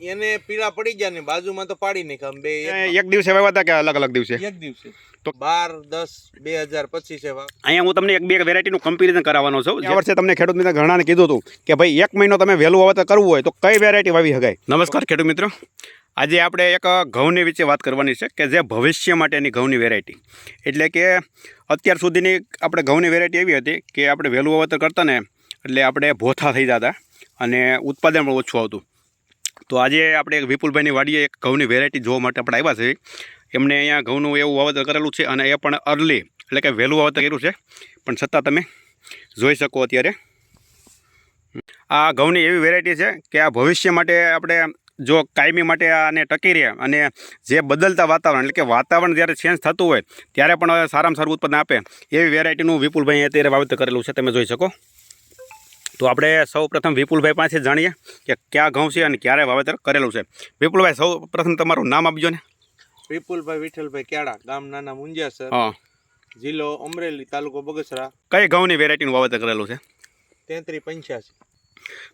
એને પીળા પડી ગયા ને બાજુમાં તો પાડી નાખ્યા બે એક- દિવસે વાવ્યા હતા કે અલગ અલગ દિવસે? એક દિવસે. તો- બાર દસ બે હજાર પચીસ એવા. અહીંયા હું તમને એક બે વેરાયટીનું કમ્પેરિઝન કરાવવાનો છું. જે વર્ષે તમને ખેડૂત મિત્ર ઘણાને કીધું હતું કે ભાઈ એક મહિનો તમે વહેલું વાવેતર કરવું હોય તો કઈ વેરાયટી વાવી શકાય? નમસ્કાર ખેડૂત મિત્રો. આજે આપણે એક ઘઉંની વિશે વાત કરવાની છે કે જે ભવિષ્ય માટેની ઘઉંની વેરાયટી એટલે કે અત્યાર સુધીની આપણે ઘઉંની વેરાયટી એવી હતી કે આપણે વહેલું વાવેતર કરતા ને એટલે આપણે ભોથા થઈ જતા અને ઉત્પાદન પણ ઓછું આવતું. તો આજે આપણે વિપુલભાઈની વાડીએ એક ઘઉંની વેરાયટી જોવા માટે આપણે આવ્યા છે એમને અહીંયા ઘઉંનું એવું વાવેતર કરેલું છે અને એ પણ અર્લી એટલે કે વહેલું વાવેતર કર્યું છે. પણ છતાં તમે જોઈ શકો અત્યારે. આ ઘઉંની એવી વેરાયટી છે કે આ ભવિષ્ય માટે આપણે જો કાયમી માટે આને ટકી રહે અને જે બદલતા વાતાવરણ, એટલે કે વાતાવરણ જ્યારે ચેન્જ થતું હોય, ત્યારે પણ સારામાં સારું ઉત્પાદન આપે. એવી વેરાયટીનું વિપુલભાઈ અત્યારે વાવેતર કરેલું છે, તમે જોઈ શકો. તો આપણે સૌ પ્રથમ વિપુલભાઈ પાસે જાણીએ કે ક્યાં ઘઉં છે અને ક્યારે વાવેતર કરેલું છે. વિપુલભાઈ સૌ પ્રથમ તમારું નામ આપજો ને. વિપુલભાઈ વિઠ્ઠલભાઈ કેળા ગામ નાના મુંજાસર હા. જિલ્લો અમરેલી તાલુકો બગસરા. કઈ ઘઉંની વેરાયટીનું વાવેતર કરેલું છે? તેત્રી પંચ્યાસી.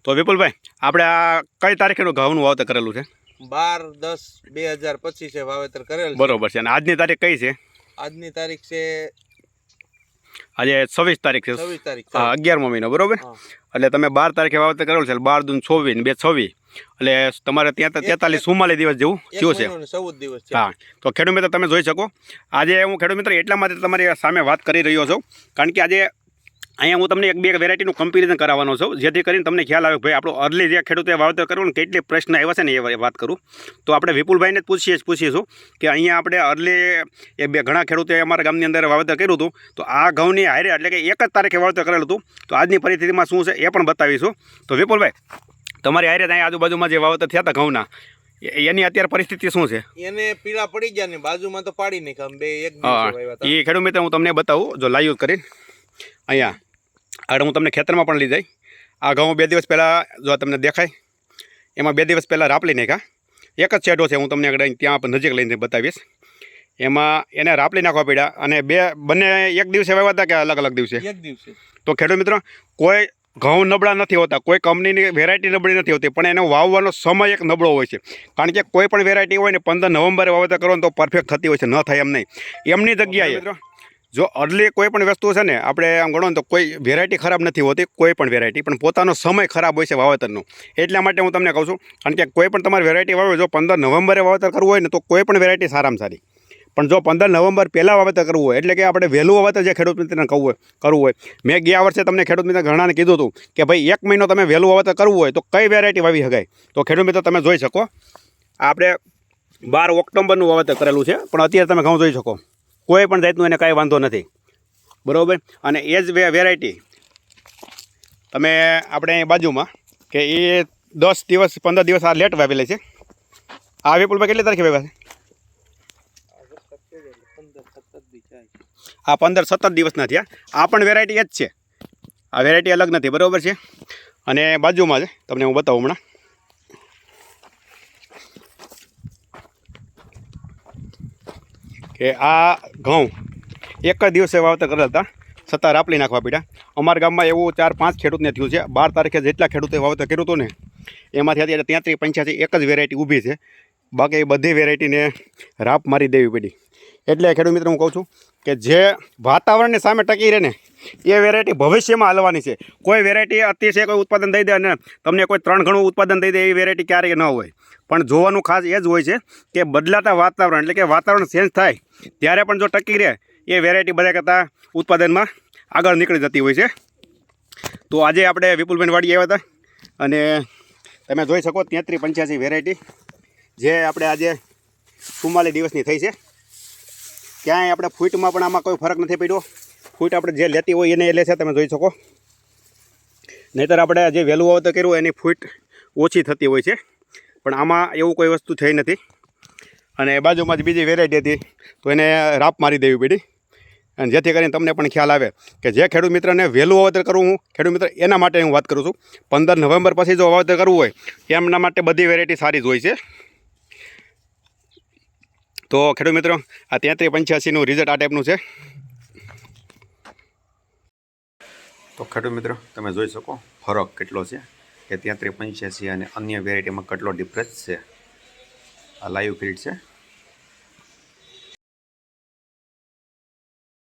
તો વિપુલભાઈ આપણે આ કઈ તારીખેનું ઘઉંનું વાવેતર કરેલું છે? બાર દસ બે હજાર પચીસે વાવેતર કરેલું બરોબર છે. અને આજની તારીખ કઈ છે? આજની તારીખ છે આજે છવ્વીસ તારીખ છે. છવ્વીસ તારીખ હા અગિયારમો મહિનો બરોબર. એટલે તમે બાર તારીખે વાવેતર કરેલું છે બાર દૂન છવ્વીસ બે છવ્વી એટલે તમારે ત્યાં તેતાલીસ ચુમ્માલીસ દિવસ જેવું થયું છે. ચૌદ દિવસ છે હા તો ખેડૂત મિત્ર તમે જોઈ શકો. આજે હું ખેડૂત મિત્ર એટલા માટે તમારી સામે વાત કરી રહ્યો છું કારણ કે આજે અહીંયા હું તમને એક બે વેરાયટીનું કમ્પેરિઝન કરાવવાનો છું જેથી કરીને તમને ખ્યાલ આવે ભાઈ આપણો અર્લી જે ખેડૂતે વાવેતર કરવું ને કેટલી પ્રશ્ન આવ્યા છે ને એ વાત કરું. તો આપણે વિપુલભાઈને જ પૂછીએ જ પૂછીશું કે અહીંયા આપણે અર્લી એ બે ઘણા ખેડૂતે અમારા ગામની અંદર વાવેતર કર્યું હતું તો આ ઘઉંની હારે એટલે કે એક જ તારીખે વાવેતર કરેલું હતું તો આજની પરિસ્થિતિમાં શું છે એ પણ બતાવીશું. તો વિપુલભાઈ તમારી હારે અહીંયા આજુબાજુમાં જે વાવેતર થયા હતા ઘઉંના એ- એની અત્યારે પરિસ્થિતિ શું છે? એને પીળા પડી ગયા ને બાજુમાં તો પાડી આમ બે એક હા. એ ખેડૂત મિત્ર હું તમને બતાવું જો લાઈવ કરીને. અહીંયા આગળ હું તમને ખેતરમાં પણ લઈ જાય આ ઘઉં બે દિવસ પહેલાં જો તમને દેખાય એમાં બે દિવસ પહેલાં રાપલી નાખ્યા. એક જ છેડો છે હું તમને આગળ ત્યાં નજીક લઈને બતાવીશ. એમાં એને રાપલી નાખવા પડ્યા અને બે બંને એક દિવસે વાવ્યા હતા કે અલગ અલગ દિવસે? એક દિવસે. તો ખેડૂત મિત્રો કોઈ ઘઉં નબળા નથી હોતા કોઈ કંપનીની વેરાયટી નબળી નથી હોતી પણ એનો વાવવાનો સમય એક નબળો હોય છે. કારણ કે કોઈ પણ વેરાયટી હોય ને પંદર નવેમ્બરે વાવેતર કરો ને તો પરફેક્ટ થતી હોય છે ન થાય એમ નહીં. એમની જગ્યાએ જો અર્લી કોઈ પણ વસ્તુ છે ને, આપણે આમ ગણો ને તો કોઈ વેરાયટી ખરાબ નથી હોતી, કોઈ પણ વેરાયટી પણ પોતાનો સમય ખરાબ હોય છે વાવેતરનો. એટલા માટે હું તમને કહું છું, કારણ કે કોઈ પણ તમારે વેરાયટી વાવે જો પંદર નવેમ્બરે વાવેતર કરવું હોય ને, તો કોઈ પણ વેરાયટી સારામાં સારી. પણ જો પંદર નવેમ્બર પહેલાં વાવેતર કરવું હોય, એટલે કે આપણે વહેલું વાવેતર જે ખેડૂત મિત્રને કહું હોય, કરવું હોય. મેં ગયા વર્ષે તમને ખેડૂત મિત્ર ઘણાને કીધું હતું કે, ભાઈ, એક મહિનો તમે વહેલું વાવેતર કરવું હોય, તો કઈ વેરાયટી વાવી શકાય તો ખેડૂત મિત્ર, તમે જોઈ શકો. આપણે બાર ઓક્ટોબરનું વાવેતર કરેલું છે, પણ અત્યારે તમે ઘઉં જોઈ શકો. કોઈ પણ જાતનું એને કાંઈ વાંધો નથી. બરાબર? અને એ જ વેરાયટી તમે આપણે બાજુમાં કે એ દસ દિવસ, પંદર દિવસ આ લેટ વાવેલી છે. આ વેપુલભાઈ કેટલી તારીખે વાવ્યા છે. આ પંદર સત્તર દિવસના થયા. આ પણ વેરાયટી જ છે. આ વેરાયટી અલગ નથી, બરાબર છે? અને બાજુમાં છે તમને હું બતાવું હમણાં. કે આ ઘઉં. એક જ દિવસે વાવતર કરેલા હતા. છતાં રાપલી નાખવા પડ્યા. અમારા ગામમાં એવું ચાર, પાંચ ખેડૂતને થયું છે. બાર તારીખે જેટલા ખેડૂતે વાવતર કર્યું હતું ને એમાંથી અત્યારે ત્યાંત્રીસ પંચ્યાસી એક જ વેરાયટી ઊભી છે. બાકી બધી વેરાયટીને રાપ મારી દેવી પડી. એટલે ખેડૂત મિત્રો હું કહું છું કે જે વાતાવરણની સામે ટકી રહે ને, એ વેરાયટી ભવિષ્યમાં હલવાની છે. કોઈ વેરાયટી અતિશય કોઈ ઉત્પાદન દઈ દે અને તમને કોઈ ત્રણ ઘણું ઉત્પાદન દઈ દે એવી વેરાયટી ક્યારેય ન હોય. પણ જોવાનું ખાસ એ જ હોય છે કે બદલાતા વાતાવરણ, એટલે કે વાતાવરણ ચેન્જ થાય, ત્યારે પણ જો ટકી રહે, એ વેરાયટી બધા કરતાં ઉત્પાદનમાં આગળ નીકળી જતી હોય છે. તો આજે આપણે વિપુલબેન વાડી આવ્યા હતા, અને તમે જોઈ શકો તેત્રીસ પંચ્યાસી વેરાયટી જે આપણે આજે ચુમ્માલીસ દિવસની થઈ છે. ક્યાંય આપણે ફૂટમાં પણ આમાં કોઈ ફરક નથી પડ્યો. ફૂટ આપણે જે લેતી હોય એને એ લે છે, તમે જોઈ શકો. નહીંતર આપણે જે વહેલું વાવેતર કર્યું એની ફૂટ ઓછી થતી હોય છે. પણ આમાં એવું કોઈ વસ્તુ થઈ નથી. અને બાજુમાં જ બીજી વેરાયટી હતી, તો એને રાપ મારી દેવી પડી. અને જેથી કરીને તમને પણ ખ્યાલ આવે કે જે ખેડૂત મિત્રને વહેલું વાવેતર કરવું હું, ખેડૂત મિત્ર એના માટે હું વાત કરું છું. પંદર નવેમ્બર પછી જો વાવેતર કરવું હોય, એમના માટે બધી વેરાયટી સારી જ હોય છે. તો ખેડૂત મિત્રો, આ તેત્રી પંચ્યાસીનું રિઝલ્ટ આ ટાઈપનું છે. તો ખેડૂત મિત્રો, તમે જોઈ શકો ફરક કેટલો છે. કે ત્યાં ત્રેપન છે અને અન્ય વેરાયટીમાં કેટલો ડિફરન્સ છે? આ લાઈવ ફિલ્ડ છે.